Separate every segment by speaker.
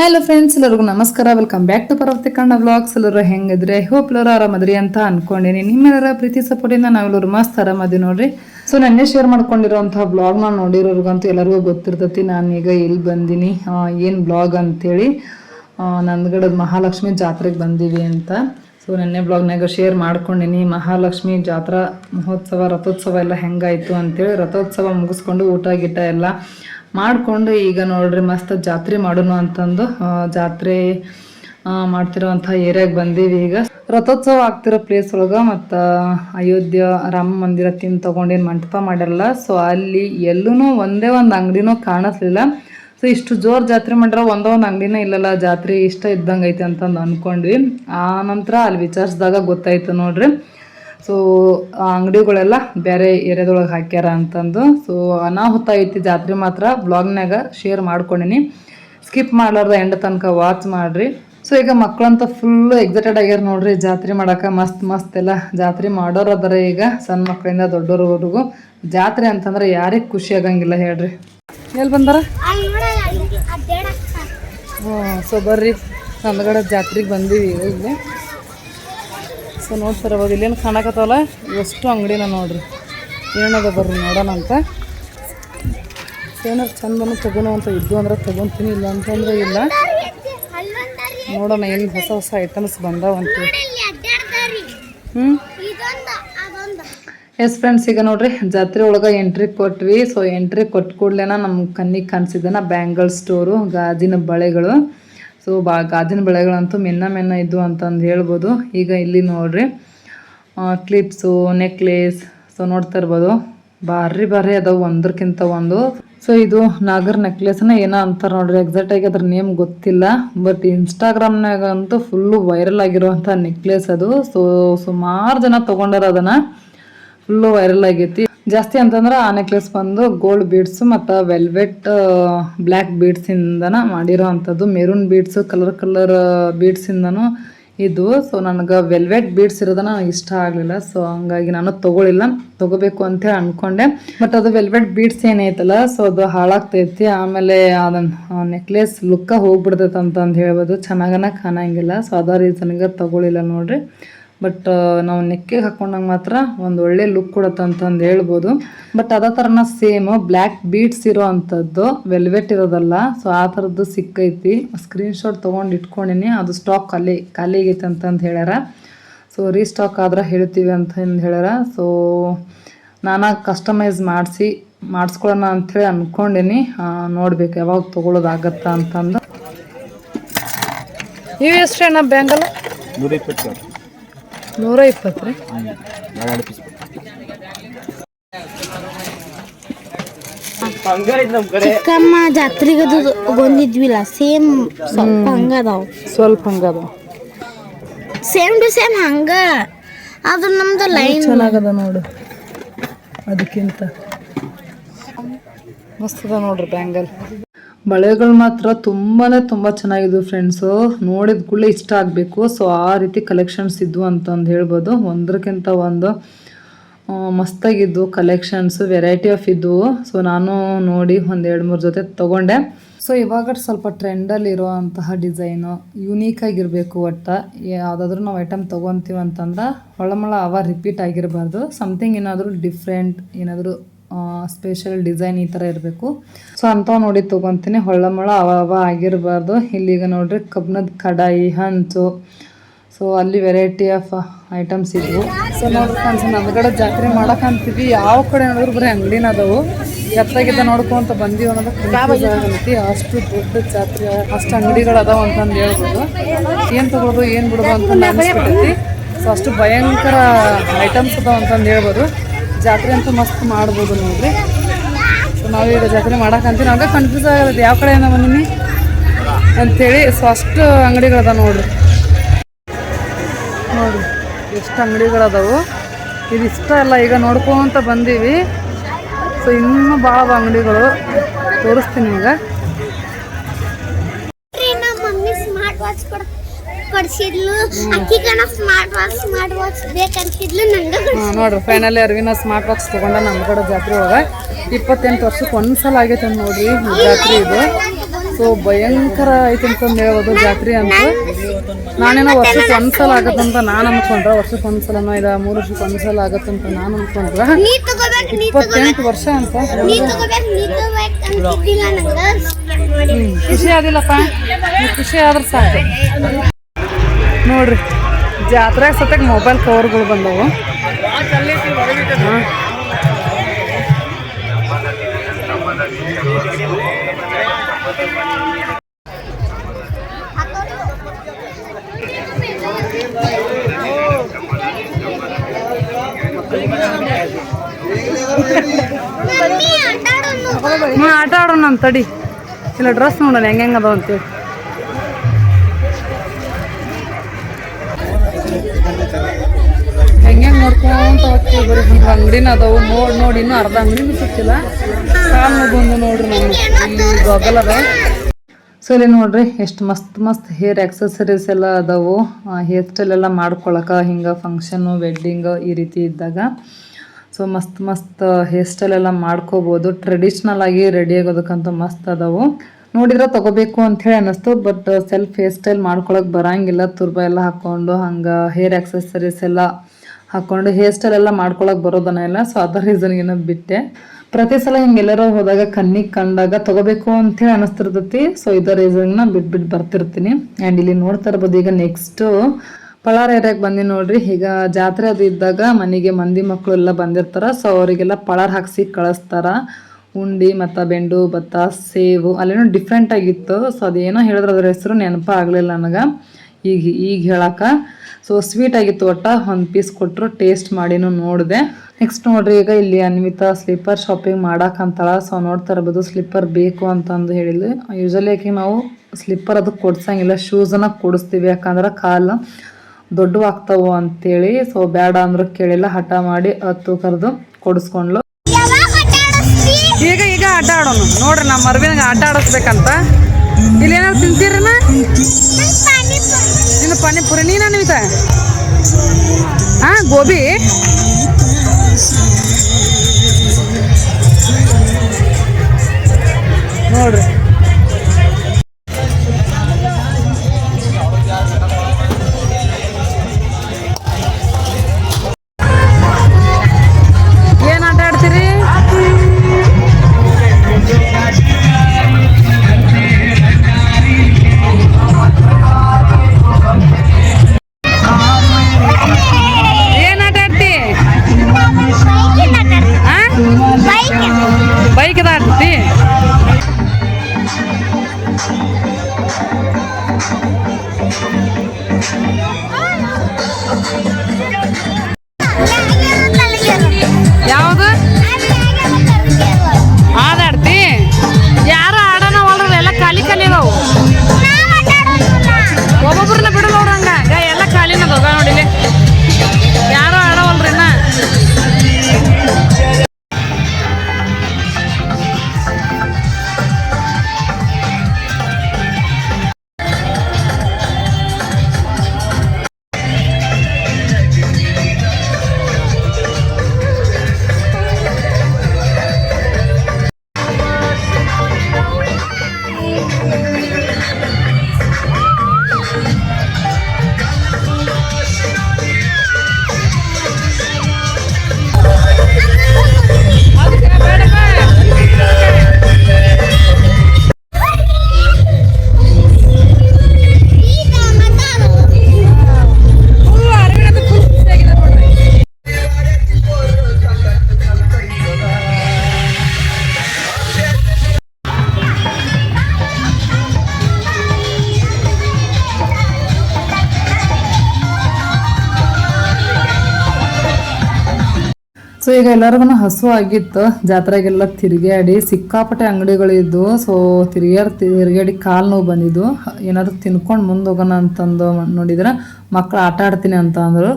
Speaker 1: Hello friends ಎಲ್ಲರಿಗೂ ನಮಸ್ಕಾರ. Welcome back to Parvati ಕಣ್ಣ ವ್ಲಾಗ್ಸ್ ಎಲ್ಲರೂ ಹೆಂಗಿದ್ರೆ? ಹೋಪ್ ಎಲ್ಲರೂ ಆರಾಮದ್ರಿ ಅಂತ ಅನ್ಕೊಂಡಿನಿ. ನಿಮ್ಮೆಲ್ಲರ ಪ್ರೀತಿ ಸಪೋರ್ಟಿಂದ ನಾವೆಲ್ಲರೂ ಮಸ್ತ್ ಆರಾಮದಿ ನೋಡ್ರಿ. ಸೊ ನನ್ನೇ ಶೇರ್ ಮಾಡ್ಕೊಂಡಿರೋಂತಹ ಬ್ಲಾಗ್ನ ನೋಡಿರೋರ್ಗಂತೂ ಎಲ್ಲರಿಗೂ ಗೊತ್ತಿರ್ತೈತಿ. ನಾನೀಗ ಇಲ್ಲಿ ಬಂದೀನಿ. ಏನು ಬ್ಲಾಗ್ ಅಂತೇಳಿ. ನಂದಗಡದ ಮಹಾಲಕ್ಷ್ಮಿ ಜಾತ್ರೆಗೆ ಬಂದೀವಿ ಅಂತ. ಸೊ ನೆನ್ನೆ ಬ್ಲಾಗ್ನಾಗ ಶೇರ್ ಮಾಡ್ಕೊಂಡಿನಿ. ಮಹಾಲಕ್ಷ್ಮಿ ಜಾತ್ರಾ ಮಹೋತ್ಸವ, ರಥೋತ್ಸವ ಎಲ್ಲ ಹೆಂಗಾಯಿತು ಅಂತೇಳಿ. ರಥೋತ್ಸವ ಮುಗಿಸ್ಕೊಂಡು ಊಟ ಗೀಟ ಎಲ್ಲ ಮಾಡಿಕೊಂಡು ಈಗ ನೋಡ್ರಿ ಮಸ್ತ್ ಜಾತ್ರೆ ಮಾಡೋಣ ಅಂತಂದು ಜಾತ್ರೆ ಮಾಡ್ತಿರೋವಂಥ ಏರಿಯಾಗೆ ಬಂದೀವಿ ಈಗ. ರಥೋತ್ಸವ ಆಗ್ತಿರೋ ಪ್ಲೇಸ್ ಒಳಗೆ ಮತ್ತು ಅಯೋಧ್ಯ ರಾಮ ಮಂದಿರ ತಿನ್ ತೊಗೊಂಡೇನು ಮಂಟಪ ಮಾಡಿರಲ್ಲ ಸೊ ಅಲ್ಲಿ ಎಲ್ಲೂ ಒಂದೇ ಒಂದು ಅಂಗಡಿನೂ ಕಾಣಿಸ್ಲಿಲ್ಲ. ಸೊ ಇಷ್ಟು ಜೋರ್ ಜಾತ್ರೆ ಮಾಡ್ರ ಒಂದೋ ಒಂದು ಅಂಗಡಿನೇ ಇಲ್ಲಲ್ಲ, ಜಾತ್ರೆ ಇಷ್ಟ ಇದ್ದಂಗೆ ಐತೆ ಅಂತಂದು ಅನ್ಕೊಂಡ್ವಿ. ಆ ನಂತರ ಅಲ್ಲಿ ವಿಚಾರಿಸಿದಾಗ ಗೊತ್ತಾಯ್ತು ನೋಡ್ರಿ. ಸೊ ಆ ಅಂಗಡಿಗಳೆಲ್ಲ ಬೇರೆ ಏರಿಯಾದೊಳಗೆ ಹಾಕ್ಯಾರ ಅಂತಂದು. ಸೊ ಅನಾಹುತ ಐತಿ ಜಾತ್ರೆ ಮಾತ್ರ ಬ್ಲಾಗ್ನಾಗ ಶೇರ್ ಮಾಡ್ಕೊಂಡಿನಿ. ಸ್ಕಿಪ್ ಮಾಡ್ಲಾರ್ದ ಎಂಡ್ ತನಕ ವಾಚ್ ಮಾಡ್ರಿ. ಸೊ ಈಗ ಮಕ್ಕಳಂತ ಫುಲ್ ಎಕ್ಸೈಟೆಡ್ ಆಗ್ಯಾರ ನೋಡ್ರಿ ಜಾತ್ರೆ ಮಾಡಕ್ಕೆ ಮಸ್ತ್ ಮಸ್ತ್ ಎಲ್ಲ ಜಾತ್ರೆ ಮಾಡೋರು ಅದರ ಈಗ ಸಣ್ಣ ಮಕ್ಕಳಿಂದ ದೊಡ್ಡೋರ್ವರೆಗೂ. ಜಾತ್ರೆ ಅಂತಂದ್ರೆ ಯಾರಿಗೆ ಖುಷಿ ಆಗಂಗಿಲ್ಲ ಹೇಳ್ರಿ. ಎಲ್ಲಿ ಬಂದಾರ? ಹ್ಞೂ ಸೊ ಬರ್ರಿ. ನಮ್ಗಡೆ ಜಾತ್ರೆಗೆ ಬಂದೀವಿ ಈಗ ಇಲ್ಲಿ ಸೊ ನೋಡ್ತಾರೆ ಅವಾಗ ಇಲ್ಲೇನು ಕಾಣಕತ್ತವಲ್ಲ? ಎಷ್ಟು ಅಂಗಡಿನ ನೋಡ್ರಿ. ಏನದ ಬರ್ರಿ ನೋಡೋಣ ಅಂತ. ಏನಾರು ಚಂದನು ತಗೋಣ ಅಂತ ಇದ್ದು ಅಂದ್ರೆ ತಗೊಂತೀನಿ, ಇಲ್ಲ ಅಂತಂದ್ರೆ ಇಲ್ಲ. ನೋಡೋಣ ಏನು ಹೊಸ ಹೊಸ ಐಟಮ್ಸ್ ಬಂದಾವಂತ ಎಸ್ ಫ್ರೆಂಡ್ಸ್ ಈಗ ನೋಡ್ರಿ, ಜಾತ್ರೆ ಒಳಗೆ ಎಂಟ್ರಿ ಕೊಟ್ವಿ. ಸೊ ಎಂಟ್ರಿ ಕೊಟ್ಟ ಕೂಡಲೇನ ನಮ್ಮ ಕಣ್ಣಿಗೆ ಕಾಣಿಸಿದನ ಬ್ಯಾಂಗಲ್ ಸ್ಟೋರು ಗಾಜಿನ ಬಳೆಗಳು. ಸೊ ಬಾ, ಗಾಜಿನ ಬಳೆಗಳಂತೂ ಮೆನ್ನ ಮೆನ್ನ ಇದ್ದು ಅಂತಂದು ಹೇಳ್ಬೋದು. ಈಗ ಇಲ್ಲಿ ನೋಡ್ರಿ ಕ್ಲಿಪ್ಸು ನೆಕ್ಲೇಸ್ ಸೊ ನೋಡ್ತಾ ಇರ್ಬೋದು. ಭಾರಿ ಭಾರಿ ಅದಾವು, ಒಂದ್ರಕ್ಕಿಂತ ಒಂದು. ಸೊ ಇದು ನಾಗರ್ ನೆಕ್ಲೆಸ್ನ ಏನೋ ಅಂತಾರೆ ನೋಡ್ರಿ ಎಕ್ಸಾಕ್ಟ್ ಆಗಿ ಅದ್ರ ನೇಮ್ ಗೊತ್ತಿಲ್ಲ. ಬಟ್ ಇನ್ಸ್ಟಾಗ್ರಾಮ್ನಾಗ ಅಂತೂ ಫುಲ್ಲು ವೈರಲ್ ಆಗಿರುವಂಥ ನೆಕ್ಲೆಸ್ ಅದು. ಸೊ ಸುಮಾರು ಜನ ತೊಗೊಂಡಾರ ಅದನ್ನ. ಫುಲ್ಲು ವೈರಲ್ ಆಗೈತಿ. ಜಾಸ್ತಿ ಅಂತಂದ್ರೆ ಆ ನೆಕ್ಲೆಸ್ ಬಂದು ಗೋಲ್ಡ್ ಬೀಡ್ಸ್ ಮತ್ತು ವೆಲ್ವೆಟ್ ಬ್ಲ್ಯಾಕ್ ಬೀಡ್ಸಿಂದನ ಮಾಡಿರೋ ಅಂಥದ್ದು ಮೆರೂನ್ ಬೀಡ್ಸ್ ಕಲರ್ ಕಲರ್ ಬೀಡ್ಸಿಂದನೂ ಇದು. ಸೊ ನನಗೆ ವೆಲ್ವೆಟ್ ಬೀಡ್ಸ್ ಇರೋದನ್ನ ನನಗೆ ಇಷ್ಟ ಆಗಲಿಲ್ಲ. ಸೊ ಹಂಗಾಗಿ ನಾನು ತೊಗೊಳಿಲ್ಲ. ತೊಗೋಬೇಕು ಅಂತ ಅಂದ್ಕೊಂಡೆ ಬಟ್ ಅದು ವೆಲ್ವೆಟ್ ಬೀಡ್ಸ್ ಏನೈತಲ್ಲ ಸೊ ಅದು ಹಾಳಾಗ್ತೈತಿ. ಆಮೇಲೆ ಅದನ್ನ ನೆಕ್ಲೆಸ್ ಲುಕ್ಕ ಹೋಗ್ಬಿಡ್ತೈತೆ ಅಂತಂದು ಹೇಳ್ಬೋದು. ಚೆನ್ನಾಗನ ಕಾಣಂಗಿಲ್ಲ. ಸೊ ಅದ ರೀಸನ್ಗೆ ತೊಗೊಳಿಲ್ಲ ನೋಡ್ರಿ. ಬಟ್ ನಾವು ನೆಕ್ಕಿಗೆ ಹಾಕೊಂಡಾಗ ಮಾತ್ರ ಒಂದು ಒಳ್ಳೆ ಲುಕ್ ಕೊಡುತ್ತೆ ಅಂತಂದು ಹೇಳ್ಬೋದು. ಬಟ್ ಅದೇ ಥರನ ಸೇಮ್ ಬ್ಲ್ಯಾಕ್ ಬೀಡ್ಸ್ ಇರೋ ಅಂಥದ್ದು ವೆಲ್ವೆಟ್ ಇರೋದಲ್ಲ ಸೊ ಆ ಥರದ್ದು ಸಿಕ್ಕೈತಿ. ಸ್ಕ್ರೀನ್ಶಾಟ್ ತೊಗೊಂಡು ಇಟ್ಕೊಂಡಿನಿ ಅದು ಸ್ಟಾಕ್ ಖಾಲಿ ಖಾಲಿ ಆಗೈತೆ ಅಂತಂದು ಹೇಳ್ಯಾರ. ಸೊ ರೀಸ್ಟಾಕ್ ಆದ್ರೆ ಹೇಳ್ತೀವಿ ಅಂತ ಅಂದ್ ಹೇಳ್ಯಾರ. ಸೊ ನಾನಾ ಕಸ್ಟಮೈಸ್ ಮಾಡಿಸಿ ಮಾಡಿಸ್ಕೊಳ್ಳೋಣ ಅಂಥೇಳಿ ಅಂದ್ಕೊಂಡಿನಿ ನೋಡ್ಬೇಕು ಯಾವಾಗ ತೊಗೊಳೋದಾಗತ್ತಾ ಅಂತಂದು. ಇವು ಎಷ್ಟು ಅಣ್ಣ ಬ್ಯಾಂಗಲ್ಲ
Speaker 2: ನೂರ ಇಪ್ಪತ್ತು
Speaker 1: ರೀ.
Speaker 3: ಚಿಕ್ಕಮ್ಮ ಜಾತ್ರೆಗೆ ಅದು ಬಂದಿದ್ವಿಲ್ಲ ಸೇಮ್ ಸ್ವಲ್ಪ ಹಂಗ ಅದಾವ.
Speaker 1: ಸ್ವಲ್ಪ ಹಂಗದ
Speaker 3: ಸೇಮ್ ಟು ಸೇಮ್ ಹಂಗ. ಅದು ನಮ್ದು ಲೈನ್
Speaker 1: ಚೆನ್ನಾಗದ ನೋಡು. ಅದಕ್ಕಿಂತ. ಮಸ್ತ್ ಅದ ನೋಡ್ರಿ ಬ್ಯಾಂಗಲ್ ಬಳೆಗಳು ಮಾತ್ರ ತುಂಬಾನೇ ತುಂಬ ಚೆನ್ನಾಗಿದ್ವು ಫ್ರೆಂಡ್ಸು ನೋಡಿದ ಕೂಡಲೇ ಇಷ್ಟ ಆಗಬೇಕು. ಸೊ ಆ ರೀತಿ ಕಲೆಕ್ಷನ್ಸ್ ಇದ್ವು ಅಂತಂದು ಹೇಳ್ಬೋದು. ಒಂದಕ್ಕಿಂತ ಒಂದು ಮಸ್ತಾಗಿದ್ದು ಕಲೆಕ್ಷನ್ಸ್ ವೆರೈಟಿ ಆಫ್ ಇದ್ವು. ಸೊ ನಾನು ನೋಡಿ ಒಂದು ಎರಡು ಮೂರು ಜೊತೆ ತೊಗೊಂಡೆ. ಸೊ ಇವಾಗ ಸ್ವಲ್ಪ ಟ್ರೆಂಡಲ್ಲಿ ಇರುವಂತಹ ಡಿಸೈನು ಯುನೀಕ್ ಆಗಿರಬೇಕು ಒಟ್ಟು. ಯಾವುದಾದ್ರೂ ನಾವು ಐಟಮ್ ತೊಗೊತೀವಿ ಅಂತಂದ್ರೆ ಹೊಳಮಳ ಅವ ರಿಪೀಟ್ ಆಗಿರಬಾರ್ದು. ಸಮಥಿಂಗ್ ಏನಾದರೂ ಡಿಫ್ರೆಂಟ್ ಏನಾದರೂ ಸ್ಪೆಷಲ್ ಡಿಸೈನ್ ಈ ಥರ ಇರಬೇಕು. ಸೊ ಅಂಥವು ನೋಡಿ ತೊಗೊತೀನಿ. ಹೊಳ್ಳಮೊಳ ಅವ ಆಗಿರಬಾರ್ದು. ಈಗ ನೋಡ್ರಿ ಕಬ್ಬಿಣದ ಕಡಾಯಿ, ಹಂಚು. ಸೊ ಅಲ್ಲಿ ವೆರೈಟಿ ಆಫ್ ಐಟಮ್ಸ್ ಇದ್ವು. ಸೊ ನೋಡ್ರಿ ನಮ್ಗಡೆ ಜಾತ್ರೆ ಮಾಡಕ್ ಅಂತೀವಿ. ಯಾವ ಕಡೆ ನೋಡಿದ್ರು ಬರೀ ಅಂಗಡಿನ ಅದಾವು. ಎತ್ತಾಗಿದ್ದ ನೋಡ್ಕೊಂತ ಬಂದೀವಿ ಅನ್ನೋದು ಅಷ್ಟು ದೊಡ್ಡ ಜಾತ್ರೆ, ಅಷ್ಟು ಅಂಗಡಿಗಳು ಅದಾವ ಅಂತಂದು ಹೇಳ್ಬೋದು. ಏನು ತಗೊಳ್ಳೋದು ಏನು ಬಿಡೋದು ಅಂತ ಅನಿಸ್ಬಿಟ್ಟೈತಿ. ಸೊ ಅಷ್ಟು ಭಯಂಕರ ಐಟಮ್ಸ್ ಅದಾವ ಅಂತಂದು ಹೇಳ್ಬೋದು. ಜಾತ್ರೆ ಅಂತೂ ಮಸ್ತ್ ಮಾಡ್ಬೋದು ನೋಡ್ರಿ ಸೊ ನಾವೀಗ ಜಾತ್ರೆ ಮಾಡಕ್ಕಂತೀವಿ ನಮ್ಗೆ ಕನ್ಫ್ಯೂಸ್ ಆಗತ್ತೆ ಯಾವ ಕಡೆಯಿಂದ ಬಂದಿನಿ ಅಂಥೇಳಿ ಸೊ ಅಷ್ಟು ಅಂಗಡಿಗಳದ ನೋಡ್ರಿ. ನೋಡ್ರಿ, ಎಷ್ಟು ಅಂಗಡಿಗಳದಾವು. ಇದು ಇಷ್ಟ ಅಲ್ಲ, ಈಗ ನೋಡ್ಕೊಂತ ಬಂದೀವಿ. ಸೊ ಇನ್ನೂ ಭಾಳ ಅಂಗಡಿಗಳು ತೋರಿಸ್ತೀನಿ ಈಗ
Speaker 3: ನಮ್ಮ ಮಮ್ಮಿ ಸ್ಮಾರ್ಟ್ ವಾಚ್ ಕೊಡ್ ಕೊಡ್ಸಿದ್ಲು ಸ್ಮಾರ್ಟ್ ವಾಚ್ ಸ್ಮಾರ್ಟ್ ವಾಚ್ ಬೇಕಂತಿದ್ಲು ನಂಗೆ
Speaker 1: ನೋಡ್ರಿ ಫೈನಲಿ ಅರವಿನ ಸ್ಮಾರ್ಟ್ ವಾಚ್ ತಗೊಂಡ ನಮ್ಮ ಕಡೆ ಜಾತ್ರೆ ಒಳಗೆ. ಇಪ್ಪತ್ತೆಂಟು ವರ್ಷಕ್ಕೆ ಒಂದ್ಸಲ ಆಗೈತೆ ಅಂತ ನೋಡ್ರಿ ಜಾತ್ರೆ ಇದು. ಸೊ ಭಯಂಕರ ಐತೆ ಅಂತಂದು ಹೇಳ್ಬೋದು ಜಾತ್ರೆ ಅಂತ. ನಾನೇನೋ ವರ್ಷಕ್ಕೆ ಒಂದ್ಸಲ ಆಗತ್ತಂತ ನಾನು ಅನ್ಕೊಂಡ್ರೆ ವರ್ಷಕ್ಕೆ ಒಂದ್ಸಲನೋ ಇದ ಮೂರು ವರ್ಷಕ್ಕೆ ಒಂದ್ಸಲ ಆಗತ್ತಂತ ನಾನು ಅನ್ಕೊಂಡ್ರೆ ಇಪ್ಪತ್ತೆಂಟು ವರ್ಷ ಅಂತ. ಖುಷಿ ಆದಿಲ್ಲಪ್ಪ. ಖುಷಿ ಆದ್ರೆ ಸಾಕು. ನೋಡ್ರಿ. ಜಾತ್ರೆಗೆ ಸತ್ಯಕ್ಕೆ ಮೊಬೈಲ್ ಕವರ್ಗಳು ಬಂದವು. ಹಾ.
Speaker 3: ಮಮ್ಮಿ ಆಟ ಆಡೋನು
Speaker 1: ಹ್ಞೂ ಆಟ ಆಡೋಣ ಅಂತ ತಡಿ ಇಲ್ಲ ಡ್ರೆಸ್ ನೋಡೋಣ ಹೆಂಗೆ ಹೆಂಗೆ ಅದಾವ ಅಂತೇಳಿ. ನೋಡ್ಕೊಂತ ಹೋಗ್ತೀವಿ ಬರೀ ಅಂಗಡಿನ ಅದಾವು. ನೋಡಿ ನೋಡಿ, ಇನ್ನೂ ಅರ್ಧ ಅಂಗಡಿನೂ ಸಿಕ್ಕಿಲ್ಲ ಕಾಲು ಬಂದು ನೋಡ್ರಿ ಇಲ್ಲಿ ಗಗಲ್ ಅದ. ಸೊ ಇಲ್ಲಿ ನೋಡ್ರಿ, ಎಷ್ಟು ಮಸ್ತ್ ಮಸ್ತ್ ಹೇರ್ ಆಕ್ಸೆಸರೀಸ್ ಎಲ್ಲ ಅದಾವು. ಹೇರ್ ಸ್ಟೈಲ್ ಎಲ್ಲ ಮಾಡ್ಕೊಳಕ ಹಿಂಗೆ ಫಂಕ್ಷನ್ ವೆಡ್ಡಿಂಗ್ ಈ ರೀತಿ ಇದ್ದಾಗ. ಸೊ ಮಸ್ತ್ ಮಸ್ತ್ ಹೇರ್ ಸ್ಟೈಲ್ ಎಲ್ಲ ಮಾಡ್ಕೋಬೋದು. ಟ್ರೆಡಿಷ್ನಲ್ ಆಗಿ ರೆಡಿ ಆಗೋದಕ್ಕಂತ ಮಸ್ತ್ ಅದಾವು. ನೋಡಿದ್ರೆ ತಗೋಬೇಕು ಅಂತ ಹೇಳಿ ಅನ್ನಿಸ್ತು ಬಟ್ ಸೆಲ್ಫ್ ಹೇರ್ ಸ್ಟೈಲ್ ಮಾಡ್ಕೊಳಕ್ ಬರಂಗಿಲ್ಲ. ತುರ್ಬ ಎಲ್ಲ ಹಾಕೊಂಡು ಹಂಗೆ ಹೇರ್ ಆಕ್ಸೆಸರೀಸ್ ಎಲ್ಲ ಹಾಕೊಂಡು ಹೇರ್ ಸ್ಟೈಲ್ ಎಲ್ಲ ಮಾಡ್ಕೊಳಕ್ ಬರೋದನ್ನ ಇಲ್ಲ ಸೊ ಅದರ ರೀಸನ್ಗೆ ಬಿಟ್ಟೆ. ಪ್ರತಿ ಸಲ ಹಿಂಗೆಲ್ಲರೂ ಹೋದಾಗ ಕಣ್ಣಿಗೆ ಕಂಡಾಗ ತಗೋಬೇಕು ಅಂತೇಳಿ ಅನಿಸ್ತಿರ್ತೈತಿ. ಸೊ ಇದರ ರೀಸನ್ನ ಬಿಟ್ಬಿಟ್ಟು ಬರ್ತಿರ್ತೀನಿ. ಆ್ಯಂಡ್ ಇಲ್ಲಿ ನೋಡ್ತಾ ಇರ್ಬೋದು, ಈಗ ನೆಕ್ಸ್ಟು ಪಳಾರ ಏರಿಯಾಗೆ ಬಂದಿ ನೋಡ್ರಿ. ಈಗ ಜಾತ್ರೆ ಅದು ಇದ್ದಾಗ ಮನೆಗೆ ಮಂದಿ ಮಕ್ಕಳು ಎಲ್ಲ ಬಂದಿರ್ತಾರ. ಸೊ ಅವರಿಗೆಲ್ಲ ಪಳಾರ ಹಾಕ್ಸಿ ಕಳಿಸ್ತಾರ. ಉಂಡಿ ಮತ್ತು ಬೆಂಡು, ಭತ್ತ ಸೇವು ಅಲ್ಲೇನೋ ಡಿಫ್ರೆಂಟ್ ಆಗಿತ್ತು. ಸೊ ಅದೇನೋ ಹೇಳಿದ್ರೆ, ಅದ್ರ ಹೆಸರು ನೆನಪ ಆಗಲಿಲ್ಲ ನನಗೆ. ಈಗ ಈಗ ಹೇಳಕ್ಕ ಸೊ ಸ್ವೀಟ್ ಆಗಿತ್ತು ಒಟ್ಟ. ಒಂದು ಪೀಸ್ ಕೊಟ್ಟರು ಟೇಸ್ಟ್ ಮಾಡಿನೂ ನೋಡಿದೆ. ನೆಕ್ಸ್ಟ್ ನೋಡ್ರಿ, ಈಗ ಇಲ್ಲಿ ಅನ್ವಿತಾ ಸ್ಲೀಪರ್ ಶಾಪಿಂಗ್ ಮಾಡಕ್ಕಂತಾಳ ಸೊ ನೋಡ್ತಾ ಇರ್ಬೋದು ಸ್ಲಿಪ್ಪರ್ ಬೇಕು ಅಂತಂದು ಹೇಳಿದ್ವಿ ಯೂಶಲಿ ಯಾಕೆ ನಾವು ಸ್ಲಿಪ್ಪರ್ ಅದಕ್ಕೆ ಕೊಡ್ಸಂಗಿಲ್ಲ ಶೂಸನ್ನು ಕೊಡಿಸ್ತೀವಿ. ಯಾಕಂದ್ರೆ ಕಾಲು ದೊಡ್ಡವು ಆಗ್ತಾವು ಅಂತೇಳಿ. ಸೊ ಬೇಡ ಅಂದ್ರೆ ಕೇಳಿಲ್ಲ, ಹಠ ಮಾಡಿ ಹತ್ತು ಕರೆದು ಕೊಡಿಸ್ಕೊಂಡ್ಲು ಈಗ ಈಗ ಆಟ ಆಡೋಣ ನೋಡ್ರಿ, ನಮ್ಮ ಮರ್ವಿನಾಗ ಆಟ ಆಡಿಸ್ಬೇಕಂತ. ಇಲ್ಲಿ ಏನಾದ್ರು ತಿಂತೀರನ?
Speaker 3: ನಂಗ್ ಪಾನಿಪುರಿ
Speaker 1: ನಿನ್ನ ಪಾನಿಪುರಿ ನೀನ ಅನ್ವಿತ ಹಾ ಗೋಬಿ ಈಗ ಎಲ್ಲರಿಗೂ ಹಸು ಆಗಿತ್ತು. ಜಾತ್ರೆಗೆಲ್ಲ ತಿರುಗಾಡಿ ಸಿಕ್ಕಾಪಟ್ಟೆ ಅಂಗಡಿಗಳಿದ್ವು ಸೊ ತಿರುಗಾಡಿ ತಿರುಗಾಡಿ ಕಾಲು ನೋವು ಬಂದಿದ್ದು. ಏನಾದರೂ ತಿನ್ಕೊಂಡು ಮುಂದೆ ಹೋಗೋಣ ಅಂತಂದು ನೋಡಿದ್ರೆ ಮಕ್ಕಳು ಆಟ ಆಡ್ತೀನಿ ಅಂತ ಅಂದರು.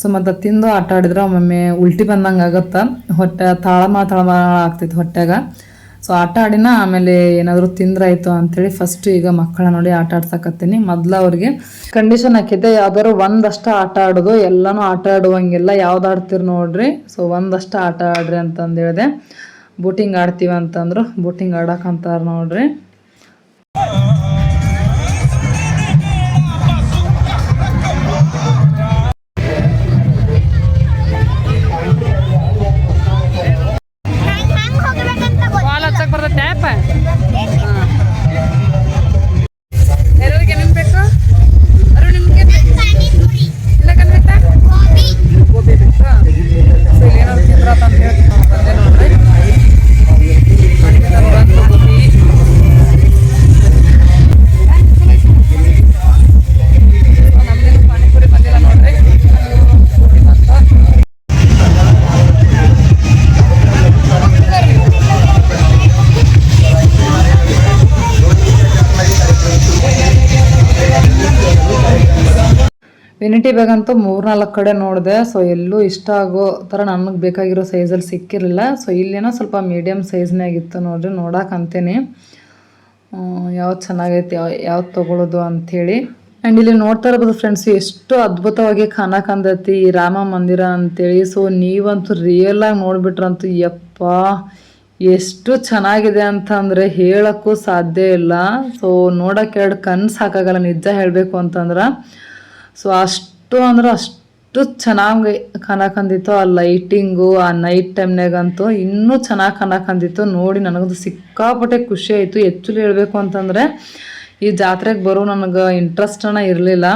Speaker 1: ಸೊ ಮತ್ತು ತಿಂದು ಆಟ ಆಡಿದ್ರೆ ಒಮ್ಮೊಮ್ಮೆ ಉಲ್ಟಿ ಬಂದಂಗೆ ಆಗತ್ತೆ. ಹೊಟ್ಟೆ ತಾಳಮ ತಾಳಮ ಆಗ್ತಿತ್ತು ಹೊಟ್ಯಾಗ ಸೊ ಆಟ ಆಡಿನ ಆಮೇಲೆ ಏನಾದರೂ ತಿಂದ್ರಾಯ್ತು ಅಂತೇಳಿ ಫಸ್ಟ್ ಈಗ ಮಕ್ಕಳ ನೋಡಿ ಆಟ ಆಡ್ಸಕತ್ತೀನಿ. ಮೊದ್ಲು ಅವ್ರಿಗೆ ಕಂಡೀಷನ್ ಹಾಕಿದ್ದೆ ಯಾವ್ದಾದ್ರು ಒಂದಷ್ಟ ಆಟ ಆಡೋದು, ಎಲ್ಲಾನು ಆಟ ಆಡುವಂಗಿಲ್ಲ ಯಾವ್ದು ಆಡ್ತೀರಿ ನೋಡ್ರಿ. ಸೊ ಒಂದಷ್ಟ ಆಟ ಆಡ್ರಿ ಅಂತಂದು ಹೇಳಿದೆ. ಬೋಟಿಂಗ್ ಆಡ್ತೀವಿ ಅಂತಂದ್ರು ಬೋಟಿಂಗ್ ಆಡಕ್ಕಂತಾರ ನೋಡ್ರಿ.
Speaker 2: ವಿನಿಟಿ ಬ್ಯಾಗ್ ಅಂತೂ ಮೂರ್ನಾಲ್ಕು ಕಡೆ ನೋಡಿದೆ ಸೊ ಎಲ್ಲೂ ಇಷ್ಟ ಆಗೋ ಥರ ನನಗೆ ಬೇಕಾಗಿರೋ ಸೈಜಲ್ಲಿ ಸಿಕ್ಕಿರಲಿಲ್ಲ. ಸೊ ಇಲ್ಲೇನೋ ಸ್ವಲ್ಪ ಮೀಡಿಯಮ್ ಸೈಜ್ನಾಗಿತ್ತು ನೋಡ್ರಿ ನೋಡಕ್ಕೆ ಅಂತೇನೆ. ಯಾವ್ದು ಚೆನ್ನಾಗೈತೆ, ಯಾವ, ಯಾವ್ದು ತೊಗೊಳೋದು ಅಂಥೇಳಿ ಆ್ಯಂಡ್ ಇಲ್ಲಿ ನೋಡ್ತಾ ಇರ್ಬೋದು ಫ್ರೆಂಡ್ಸ್ ಎಷ್ಟು ಅದ್ಭುತವಾಗಿ ಕಾಣಕಂದೈತಿ ಈ ರಾಮ ಮಂದಿರ ಅಂತೇಳಿ ಸೊ ನೀವಂತೂ ರಿಯಲಾಗಿ ನೋಡಿಬಿಟ್ರಂತೂ ಯಪ್ಪ, ಎಷ್ಟು ಚೆನ್ನಾಗಿದೆ ಅಂತಂದರೆ ಹೇಳೋಕ್ಕೂ ಸಾಧ್ಯ ಇಲ್ಲ. ಸೊ ನೋಡೋಕೆ ಎರಡು ಕಣ್ಣು ಸಾಕಾಗಲ್ಲ, ನಿಜ ಹೇಳಬೇಕು ಅಂತಂದ್ರೆ. ಸೊ ಅಷ್ಟು ಅಂದ್ರೆ ಅಷ್ಟು ಚೆನ್ನಾಗಿ ಕಾಣಕಂದಿತ್ತು ಆ ಲೈಟಿಂಗು ಆ ನೈಟ್ ಟೈಮ್ನಾಗಂತೂ ಇನ್ನೂ ಚೆನ್ನಾಗಿ ಕಾಣಕಂದಿತ್ತು ನೋಡಿ ನನಗಂತೂ ಸಿಕ್ಕಾಪಟ್ಟೆ ಖುಷಿ ಆಯಿತು. ಹೆಚ್ಚು ಹೇಳಬೇಕು ಅಂತಂದರೆ ಈ ಜಾತ್ರೆಗೆ ಬರೋ ನನಗೆ ಇಂಟ್ರೆಸ್ಟನ್ನ ಇರಲಿಲ್ಲ.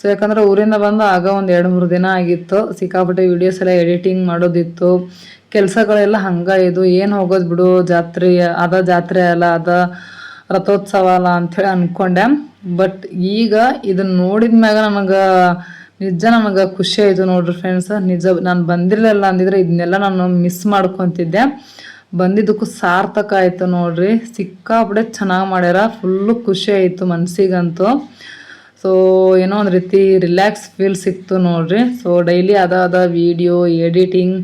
Speaker 2: ಸೊ ಯಾಕಂದ್ರೆ ಊರಿಂದ ಬಂದು ಆಗ ಒಂದು ಎರಡು ಮೂರು ದಿನ ಆಗಿತ್ತು. ಸಿಕ್ಕಾಪಟ್ಟೆ ವೀಡಿಯೋಸ್ ಎಲ್ಲ ಎಡಿಟಿಂಗ್ ಮಾಡೋದಿತ್ತು. ಕೆಲಸಗಳೆಲ್ಲ ಹಂಗೆ ಇದು. ಏನು ಹೋಗೋದು ಬಿಡು, ಜಾತ್ರೆ, ಅದ ಜಾತ್ರೆ ಅಲ್ಲ, ಅದ ರಥೋತ್ಸವ ಅಲ್ಲ ಅಂಥೇಳಿ ಅಂದ್ಕೊಂಡೆ ಬಟ್ ಈಗ ಇದನ್ನ ನೋಡಿದ ಮ್ಯಾಗ ನನಗೆ ನಿಜ ನನಗೆ ಖುಷಿ ಆಯಿತು ನೋಡ್ರಿ ಫ್ರೆಂಡ್ಸ್ ನಿಜ ನಾನು ಬಂದಿರಲಿಲ್ಲ ಅಂದಿದ್ರೆ ಇದನ್ನೆಲ್ಲ ನಾನು ಮಿಸ್ ಮಾಡ್ಕೊತಿದ್ದೆ. ಬಂದಿದ್ದಕ್ಕೂ ಸಾರ್ಥಕ ಆಯಿತು ನೋಡ್ರಿ. ಸಿಕ್ಕಾಪಡೆ ಚೆನ್ನಾಗಿ ಮಾಡ್ಯಾರ. ಫುಲ್ಲು ಖುಷಿ ಆಯಿತು ಮನ್ಸಿಗಂತೂ. ಸೊ ಏನೋ ಒಂದು ರೀತಿ ರಿಲ್ಯಾಕ್ಸ್ ಫೀಲ್ ಸಿಕ್ತು ನೋಡ್ರಿ. ಸೊ ಡೈಲಿ ಅದ ಅದ ವಿಡಿಯೋ ಎಡಿಟಿಂಗ್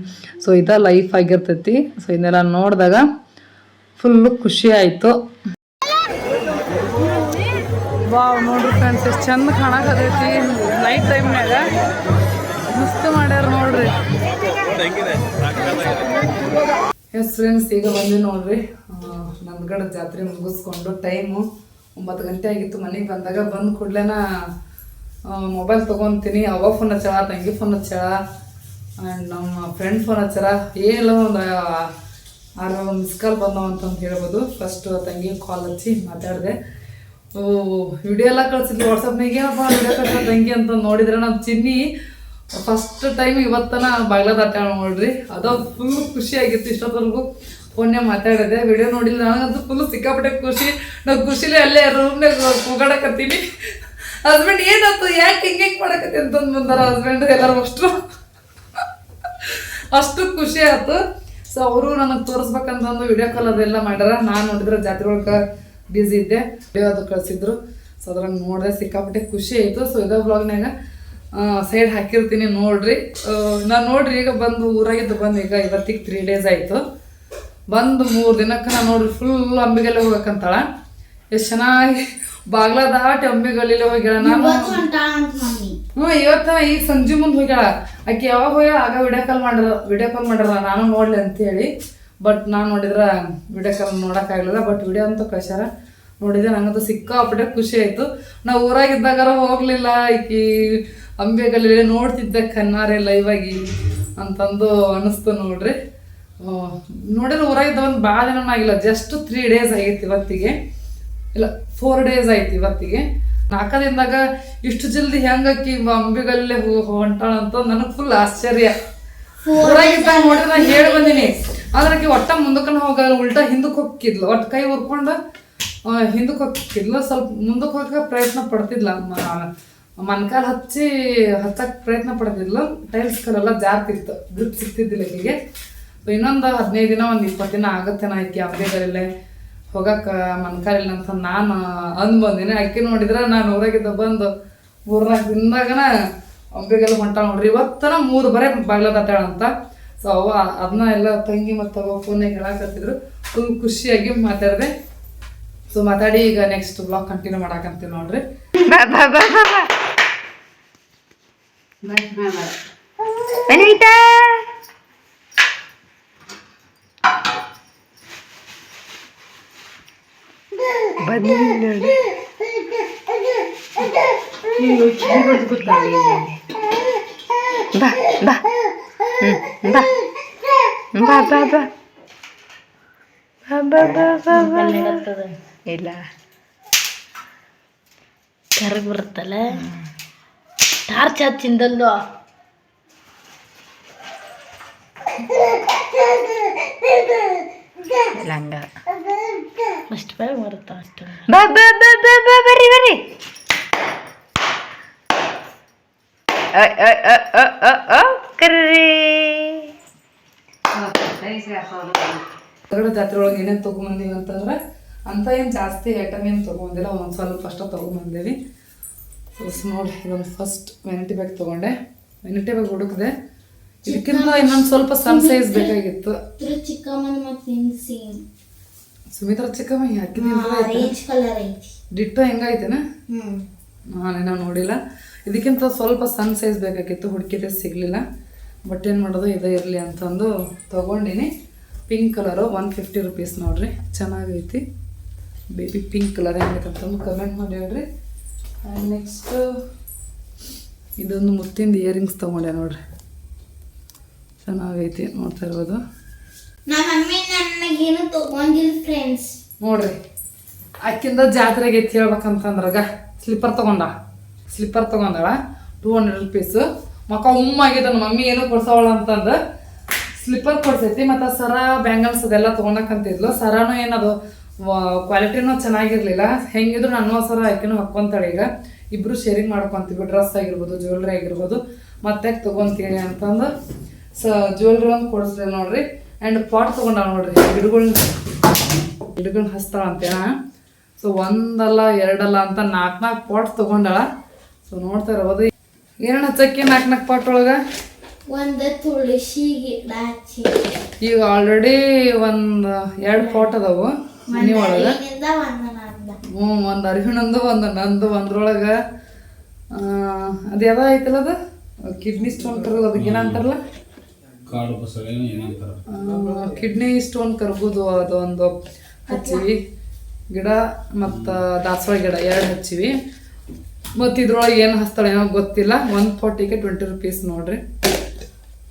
Speaker 2: ಸೊ ಇದ ಲೈಫ್ ಆಗಿರ್ತೈತಿ. ಸೊ ಇದನ್ನೆಲ್ಲ ನೋಡಿದಾಗ ಫುಲ್ಲು ಖುಷಿ ಆಯಿತು. ವಾವ್, ನೋಡ್ರಿ ಫ್ರೆಂಡ್ಸ್ ಎಷ್ಟು ಚಂದ ಕಾಣಕತೈತಿ ನೈಟ್ ಟೈಮ್ನಾಗ ಮಸ್ತ್ ಮಾಡ್ಯಾರ ನೋಡ್ರಿ. ಎಸ್ ಫ್ರೆಂಡ್ಸ್ ಈಗ ಬಂದೆ ನೋಡ್ರಿ. ನಂದ್ಗಡ ಜಾತ್ರೆ ಮುಗಿಸ್ಕೊಂಡು ಟೈಮು ಒಂಬತ್ತು ಗಂಟೆ ಆಗಿತ್ತು. ಮನೆಗೆ ಬಂದಾಗ ಬಂದ ಕೂಡ್ಲೇನ ಮೊಬೈಲ್ ತೊಗೊತೀನಿ. ಅವ ಫೋನ್ ಹಚ್ಚಳ ತಂಗಿ ಫೋನ್ ಹಚ್ಚಳ ಆ್ಯಂಡ್ ನಮ್ಮ ಫ್ರೆಂಡ್ ಫೋನ್ ಹಚ್ಚರ ಏನಿಲ್ಲ ಒಂದು ಆರು ಮಿಸ್ ಕಾಲ್ ಬಂದವ ಅಂತಂದು ಹೇಳ್ಬೋದು. ಫಸ್ಟು ತಂಗಿ ಕಾಲ್ ಹಚ್ಚಿ ಮಾತಾಡಿದೆ. ವಿಡಿಯೋ ಎಲ್ಲ ಕಳ್ಸಿದ್ವಿ ವಾಟ್ಸಪ್ನಾಗೆ ಏನಪ್ಪ ವಿಡಿಯೋ ಕಳ್ಸ ತಂಗಿ ಅಂತ ನೋಡಿದ್ರೆ ನಮ್ಮ ಚಿನ್ನಿ ಫಸ್ಟ್ ಟೈಮ್ ಇವತ್ತನ ಬಾಗ್ಲ ದಾಟ ನೋಡ್ರಿ ಅದ ಫುಲ್ ಖುಷಿ ಆಗಿತ್ತು ಇಷ್ಟೊತ್ತವರೆಗೂ ಫೋನ್ಯ ಮಾತಾಡಿದೆ. ವಿಡಿಯೋ ನೋಡಿಲ್ಲ ನನಗಂತೂ ಫುಲ್ ಸಿಕ್ಕಾಪಟ್ಟೆ ಖುಷಿ. ನಾವು ಖುಷಿಲೇ ಅಲ್ಲೇ ರೂಮ್ನಾಗ ಕೂಗಾಡಕತ್ತೀನಿ. ಹಸ್ಬೆಂಡ್ ಏನಾಯ್ತು? ಯಾಕೆ ಹಿಂಗೆ ಮಾಡಕತ್ತಿ ಅಂತಂದು ಬಂದಾರ ಹಸ್ಬೆಂಡ್ ಎಲ್ಲರೂ ಅಷ್ಟು ಅಷ್ಟು ಖುಷಿ ಆಯ್ತು. ಸೊ ಅವರು ನನಗೆ ತೋರಿಸ್ಬೇಕಂತಂದು ವಿಡಿಯೋ ಕಾಲ್ ಅದೆಲ್ಲ ಮಾಡ್ಯಾರ. ನಾನು ನೋಡಿದ್ರೆ ಜಾತ್ರೆ ಒಳಗೆ ಬ್ಯುಸಿ ಇದ್ದೆ. ವಿಡಿಯೋ ಅದು ಕಳಿಸಿದ್ರು. ಸೊ ಅದ್ರಾಗ ನೋಡಿದೆ ಸಿಕ್ಕಾಪಟ್ಟೆ ಖುಷಿ ಆಯಿತು. ಸೊ ಇದೇ ಬ್ಲಾಗ್ನಾಗ ಸೈಡ್ ಹಾಕಿರ್ತೀನಿ ನೋಡ್ರಿ. ನಾನು ನೋಡ್ರಿ ಈಗ ಬಂದು ಊರಾಗಿದ್ದು ಬಂದು ಈಗ ಇವತ್ತಿಗೆ ತ್ರೀ ಡೇಸ್ ಆಯಿತು. ಬಂದು ಮೂರು ದಿನಕ್ಕೆ ನಾನು ನೋಡ್ರಿ ಫುಲ್ ಅಂಬಿಗೆಲ್ಲ ಹೋಗ್ಬೇಕಂತಾಳ. ಎಷ್ಟು ಚೆನ್ನಾಗಿ ಬಾಗ್ಲ ದಾಟಿ ಅಂಬಿಗಲ್ಲಿಲ್ಲ ಹೋಗ್ಯಾಳ ನಾನು. ಹ್ಞೂ ಇವತ್ತ ಈಗ ಸಂಜೆ ಮುಂದೆ ಹೋಗ್ಯಾಳ. ಆಕೆ ಯಾವಾಗ ಹೋಗ್ಯಾಳ? ಆಗ ವಿಡಿಯೋ ಕಾಲ್ ಮಾಡ್ರ ವಿಡಿಯೋ ಕಾಲ್ ಮಾಡ್ಯಾರ ನಾನು ನೋಡ್ಲಿ ಅಂತೇಳಿ. ಬಟ್ ನಾನು ನೋಡಿದ್ರೆ ವಿಡಿಯೋ ಕಾಲ್ ನೋಡೋಕ್ಕಾಗಲಿಲ್ಲ ಬಟ್ ವಿಡಿಯೋ ಅಂತೂ ಕಳ್ಸ್ಯಾರ. ನೋಡಿದೆ ನಂಗಂತೂ ಸಿಕ್ಕಾಪಟ್ಟೆ ಖುಷಿ ಆಯಿತು. ನಾವು ಊರಾಗಿದ್ದಾಗಾರ ಹೋಗಲಿಲ್ಲ ಈಕಿ ಅಂಬೆಗಲ್ಲಿ ನೋಡ್ತಿದ್ದೆ ಕನ್ನಾರೆ ಲೈವ್ ಆಗಿ ಅಂತಂದು ಅನ್ನಿಸ್ತು ನೋಡ್ರಿ. ನೋಡಿದ್ರೆ ಊರಾಗಿದ್ದ ಒಂದು ಭಾಳ ದಿನ ಆಗಿಲ್ಲ ಜಸ್ಟ್ ತ್ರೀ ಡೇಸ್ ಆಗೈತಿ ಇವತ್ತಿಗೆ. ಇಲ್ಲ ಫೋರ್ ಡೇಸ್ ಆಯ್ತು ಇವತ್ತಿಗೆ. ನಾಲ್ಕು ದಿನದಾಗ ಇಷ್ಟು ಜಲ್ದಿ ಹೆಂಗಕ್ಕಿ ಅಂಬೆಗಲ್ಲೇ ಹೊಂಟಾಳ ಅಂತ ನನಗೆ ಫುಲ್ ಆಶ್ಚರ್ಯ. ಊರಾಗಿದ್ದಾಗ ನೋಡಿದ್ರೆ ನಾನು ಹೇಳಿ ಬಂದಿನಿ. ಆದ್ರೆ ಆಕಿ ಒಟ್ಟ ಮುಂದಕ್ಕನ ಹೋಗಲ್ಲ ಉಲ್ಟಾ ಹಿಂದಕ್ಕೆ ಹೋಗಿದ್ಲು ಒಟ್ಟು ಕೈ ಉರ್ಕೊಂಡು ಹಿಂದಕ್ಕೆ ಹೋಗಿದ್ಲು ಸ್ವಲ್ಪ ಮುಂದಕ್ಕೆ ಹೋಗಕ್ಕೆ ಪ್ರಯತ್ನ ಪಡ್ತಿದ್ಲ. ಮನ್ಕಾಲ್ ಹಚ್ಚಿ, ಹಚ್ಚಕ್ಕೆ ಪ್ರಯತ್ನ ಪಡ್ತಿದ್ಲು. ಟೈಲ್ಸ್ ಕಲ್ಲೆಲ್ಲ ಜಾರ್ತಿತ್ತು ಗ್ರಿಪ್ ಸಿಗ್ತಿದ್ದಿಲ್ಲ ಹೀಗೆ ಇನ್ನೊಂದು ಹದಿನೈದು ದಿನ, ಒಂದು ಇಪ್ಪತ್ತು ದಿನ ಆಗತ್ತೇನ ಯಾವುದೇ ಅಂಬೇಗಲ್ಲೇ ಹೋಗಕ್ಕೆ ಮನ್ಕಾಲಿಲ್ಲ ಅಂತ ನಾನು ಅಂದ್ ಬಂದಿನಿ. ಆಕೆ ನೋಡಿದ್ರೆ ನಾನು ಊರಾಗಿದ್ದ ಬಂದು ಮೂರ್ನಾಲ್ಕು ದಿನದಾಗನ ಒಬ್ಬರಿಗೆಲ್ಲ ಹೊಂಟ ನೋಡ್ರಿ. ಇವತ್ತನ ಮೂರು ಬರೇ ಬಾಗ್ಲ ಅಂತ ಸೊ ಅವ ಅದನ್ನ ಎಲ್ಲ ತಂಗಿ ಮತ್ತು ಅವ ಫೋನಾಗ ಹೇಳಕತ್ತಿದ್ರು ಫುಲ್ ಖುಷಿಯಾಗಿ ಮಾತಾಡಿದೆ. ಸೊ ಮಾತಾಡಿ, ಈಗ ನೆಕ್ಸ್ಟ್ ಬ್ಲಾಗ್ ಕಂಟಿನ್ಯೂ ಮಾಡಾಕಂತೀವಿ ನೋಡ್ರಿ.
Speaker 4: ಬಾ ಬಾ. ಬಾ. ಬಾ ಬಾ ಬಾ. ಬಾ ಬಾ ಬಾ ಬಾ ಬಾ. ಇಲ್ಲ.
Speaker 5: ಕರಗ್ ಬರುತ್ತಲ್ಲ? ಟಾರ್ಚ್ ಹಚ್ಚಿಂದಲ್ದು
Speaker 4: ಲಂಗ.
Speaker 5: ಅಷ್ಟು ಬೇಗ ಬರುತ್ತ ಅಷ್ಟು?
Speaker 4: ಬಾ ಬಾ ಬಾ ಬಾ ಬಾ ಬರ್ರಿ ಬರ್ರಿ. ಅ, ಅ, ಅ, ಅ, ಅ, ಅ, ಕರ್ರಿ
Speaker 2: ಹೊರಗಡೆ ಜಾತ್ರೆ ಒಳಗೆ ಏನೇನು ತೊಗೊಂಬಂದೀವಿ ಅಂತಂದ್ರೆ ಅಂತ ಏನು ಜಾಸ್ತಿ ಐಟಮ್ ಏನು ತೊಗೊಂಡಿಲ್ಲ ಒಂದು ಸ್ವಲ್ಪ ಅಷ್ಟೇ ತೊಗೊಂಬಂದೇವಿ. ನೋಡಿ ಇದೊಂದು ಫಸ್ಟ್ ವೆನಿಟಿ ಬ್ಯಾಗ್ ತೊಗೊಂಡೆ. ವೆನಿಟಿ ಬ್ಯಾಗ್ ಹುಡುಕಿದೆ. ಇದಕ್ಕಿಂತ ಇನ್ನೊಂದು ಸ್ವಲ್ಪ ಸಣ್ಣ ಸೈಜ್ ಬೇಕಾಗಿತ್ತು. ಸುಮಿತ್ರ ಚಿಕ್ಕಮ್ಮ ಹಾಕಿದ ಡಿಟ್ಟು ಹೆಂಗೈತೆನಾ? ನಾನೇನೋ ನೋಡಿಲ್ಲ. ಇದಕ್ಕಿಂತ ಸ್ವಲ್ಪ ಸಣ್ಣ ಸೈಜ್ ಬೇಕಾಗಿತ್ತು ಹುಡುಕಿದೆ ಸಿಗಲಿಲ್ಲ. ಬಟ್ ಏನು ಮಾಡೋದು ಇದೇ ಇರಲಿ ಅಂತಂದು ತೊಗೊಂಡಿನಿ. Pink colour one fifty rupees ನೋಡಿರಿ. ಚೆನ್ನಾಗೈತಿ. ಬೇಬಿ ಪಿಂಕ್ ಕಲರ್ ಹೆಂಗೈತೆ ಅಂತಂದು ಕಮೆಂಟ್ ಮಾಡಿ ಹೇಳ್ರಿ. ಆ್ಯಂಡ್ ನೆಕ್ಸ್ಟು ಇದೊಂದು ಮುತ್ತಿಂದ ಇಯರಿಂಗ್ಸ್ ತೊಗೊಂಡೆ ನೋಡ್ರಿ. ಚೆನ್ನಾಗೈತಿ ನೋಡ್ತಾ ಇರ್ಬೋದು ನೋಡ್ರಿ. ಆಕಿಂದ ಜಾತ್ರೆಗೆ ಎತ್ತಿ ಹೇಳ್ಬೇಕಂತಂದ್ರಾಗ ಸ್ಲಿಪ್ಪರ್ ತೊಗೊಂಡ. ಸ್ಲಿಪ್ಪರ್ ತೊಗೊಂಡಳ. ಟೂ ಹಂಡ್ರೆಡ್ ರುಪೀಸ್ ಮಕ್ಕ ಉಮ್ಮಾಗಿದೆ ನಮ್ಮ ಮಮ್ಮಿ ಏನೋ ಕೊಡ್ಸವಳ ಅಂತಂದು ಸ್ಲಿಪ್ಪರ್ ಕೊಡ್ಸೈತಿ ಮತ್ತು ಸರ ಬ್ಯಾಂಗಲ್ಸ್ ಅದೆಲ್ಲ ತೊಗೊಂಡಕ್ಕಂತಿದ್ಲು ಸರನೂ ಏನದು ಕ್ವಾಲಿಟಿನೂ ಚೆನ್ನಾಗಿರಲಿಲ್ಲ. ಹೆಂಗಿದ್ರು ನನ್ನ ಸರ ಆಕೆನೂ ಹಾಕ್ಕೊಂತಾಳೆ ಈಗ. ಇಬ್ಬರು ಶೇರಿಂಗ್ ಮಾಡ್ಕೊತೀವಿ ಡ್ರೆಸ್ ಆಗಿರ್ಬೋದು ಜ್ಯುವೆಲ್ರಿ ಆಗಿರ್ಬೋದು. ಮತ್ತೆ ತೊಗೊತೀನಿ ಅಂತಂದು, ಸ ಜ್ಯುವೆಲ್ರಿ ಒಂದು ಕೊಡಿಸ್ರಿ ನೋಡ್ರಿ. ಆ್ಯಂಡ್ ಪಾಟ್ ತೊಗೊಂಡ ನೋಡ್ರಿ ಗಿಡಗಳ್ನ ಗಿಡಗಳ್ ಹಸ್ತಾಳ ಅಂತ ಸೊ ಒಂದಲ್ಲ, ಎರಡಲ್ಲ ಅಂತ ನಾಲ್ಕು ನಾಲ್ಕು ಪಾಟ್ ತೊಗೊಂಡಾಳ. ಸೊ ನೋಡ್ತಾ ಇರ್ಬೋದು ಏನೇನು ಹಚ್ಚಕ್ಕೆ ನಾಲ್ಕು ನಾಲ್ಕು ಪಾಟ್ ಒಳಗೆ?
Speaker 3: ಒಂದು ತುಳಸಿ ಗಿಡ ಹಚ್ಚಿ
Speaker 2: ಈಗ ಆಲ್ರೆಡಿ ಒಂದು ಎರಡು ಫೋಟ್ ಅದಾವು ಮನೆ ಒಳಗೆ? ಹ್ಞೂ ಒಂದು ಅರ್ಹಿಣಂದು ಒಂದು ನಂದು ಒಂದ್ರೊಳಗೆ. ಅದು ಯಾವ ಐತಲ್ಲ ಅದು? ಕಿಡ್ನಿ ಸ್ಟೋನ್ ಕರಗೋದು ಅದಕ್ಕೆ ಏನಂತಾರಲ್ಲ ಕಿಡ್ನಿ ಸ್ಟೋನ್ ಕರ್ಗೋದು ಅದೊಂದು ಹಚ್ಚಿವಿ. ಗಿಡ ಮತ್ತು ದಾಸವಾಳ ಗಿಡ ಎರಡು ಹಚ್ಚಿವಿ. ಮತ್ತು ಇದ್ರೊಳಗೆ ಏನು ಹಚ್ತಾಳೆ ಏನೋ ಗೊತ್ತಿಲ್ಲ. ಒಂದು ಫೋಟಿಗೆ ಟ್ವೆಂಟಿ ರುಪೀಸ್ ನೋಡ್ರಿ.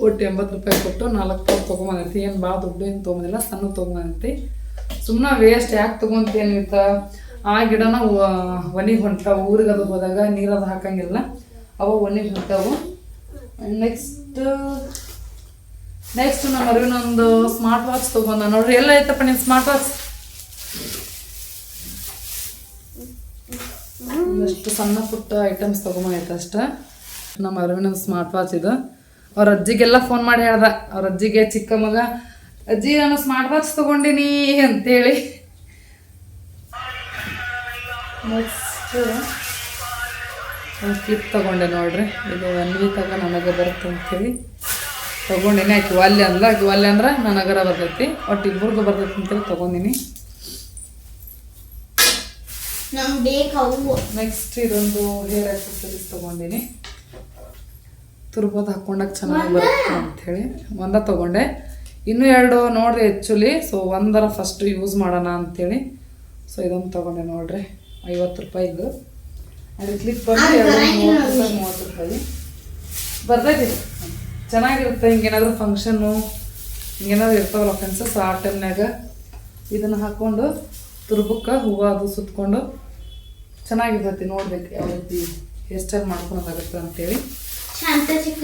Speaker 2: ಒಟ್ಟು ಎಂಬತ್ತು ರೂಪಾಯಿ ಕೊಟ್ಟು ನಾಲ್ಕು ಪಾಟ್ ತೊಗೊಂಬಂದೈತಿ ಏನು ಭಾಳ ದುಡ್ಡು ಏನು ತೊಗೊಂಬಂದಿಲ್ಲ ಸಣ್ಣ ತೊಗೊಂಬಂದೈತಿ ಸುಮ್ಮನೆ ವೇಸ್ಟ್ ಯಾಕೆ ತೊಗೊಂತೇನಿತ್ತ ಆ ಗಿಡನ ಒನಿಗೆ ಹೊಂಟವು ಊರಿಗೆ ಅದು ಹೋದಾಗ ಅದು ಹಾಕಂಗಿಲ್ಲ. ಅವ ಒನಿಗೆ ಹೊಂಟಾವು ನೆಕ್ಸ್ಟ್ ನೆಕ್ಸ್ಟ್ ನಮ್ಮ ಅರಿವಿನೊಂದು ಸ್ಮಾರ್ಟ್ ವಾಚ್ ತೊಗೊಂಡ ನೋಡ್ರಿ. ಎಲ್ಲ ಐತಪ್ಪ ನಿಮ್ಮ ಸ್ಮಾರ್ಟ್ ವಾಚ್ ಒಂದಷ್ಟು ಸಣ್ಣ ಪುಟ್ಟ ಐಟಮ್ಸ್ ತೊಗೊಂಬೈತೆ ಅಷ್ಟೇ. ನಮ್ಮ ಅರಿವಿನ ಸ್ಮಾರ್ಟ್ ವಾಚ್ ಇದು. ಅವ್ರ ಅಜ್ಜಿಗೆಲ್ಲ ಫೋನ್ ಮಾಡಿ ಹೇಳ್ದ ಅವ್ರ ಅಜ್ಜಿಗೆ ಚಿಕ್ಕ ಮಗ ಅಜ್ಜಿ ನಾನು ಸ್ಮಾರ್ಟ್ ವಾಚ್ ತೊಗೊಂಡಿನಿ ಅಂತೇಳಿ. ನೆಕ್ಸ್ಟ್ ಒಂದು ಕ್ಲಿಪ್ ತಗೊಂಡೆ ನೋಡ್ರಿ. ಇದು ಒನ್ ತಗ ನನಗೆ ಬರುತ್ತೆ ಅಂತೇಳಿ. ತೊಗೊಂಡಿನಿ ಆಯ್ತು ಒಲ್ಲೆ ಅಂದ್ರೆ ಆಕೆ ಒಲ್ಲೆ ಅಂದ್ರೆ ನನಗರ ಬರ್ತೈತಿ. ಒಟ್ಟು ಇಬ್ಬರಿಗೂ ಬರ್ತೈತಿ ಅಂತೇಳಿ ತೊಗೊಂಡಿನಿ. ನೆಕ್ಸ್ಟ್ ಇದೊಂದು ಹೇರ್ ಆಕ್ಸೆಸರೀಸ್ ತೊಗೊಂಡಿನಿ. ತುರ್ಬೋದು ಹಾಕೊಂಡಾಗ ಚೆನ್ನಾಗಿ ಬರುತ್ತೆ ಅಂಥೇಳಿ ಒಂದ ತೊಗೊಂಡೆ. ಇನ್ನೂ ಎರಡು ನೋಡ್ರಿ ಆ್ಯಕ್ಚುಲಿ ಸೊ ಒಂದರ ಫಸ್ಟ್ ಯೂಸ್ ಮಾಡೋಣ ಅಂಥೇಳಿ ಸೊ ಇದೊಂದು ತೊಗೊಂಡೆ ನೋಡ್ರಿ. ಐವತ್ತು ರೂಪಾಯಿದು. ಅದು ಕ್ಲಿಪ್ ಬಂದು ಎರಡು ಮೂವತ್ತು ರೂಪಾಯಿ ಮೂವತ್ತು ರೂಪಾಯಿ. ಬರ್ತೈತಿ ಚೆನ್ನಾಗಿರುತ್ತೆ ಹಿಂಗೇನಾದ್ರೂ ಫಂಕ್ಷನ್ನು ಹಿಂಗೇನಾದ್ರು ಇರ್ತಾವಲ್ಲ ಫ್ರೆಂಡ್ಸಸ್ ಆ ಟೈಮ್ನಾಗ ಇದನ್ನು ಹಾಕ್ಕೊಂಡು ತುರ್ಬಕ್ಕೆ ಹೂವು ಅದು ಸುತ್ಕೊಂಡು ಚೆನ್ನಾಗಿರ್ತೈತಿ ನೋಡ್ಬೇಕು ಯಾವ ರೀತಿ ಹೇರ್ ಸ್ಟೈಲ್ ಮಾಡ್ಕೊಳೋದಾಗುತ್ತೆ ಅಂತೇಳಿ.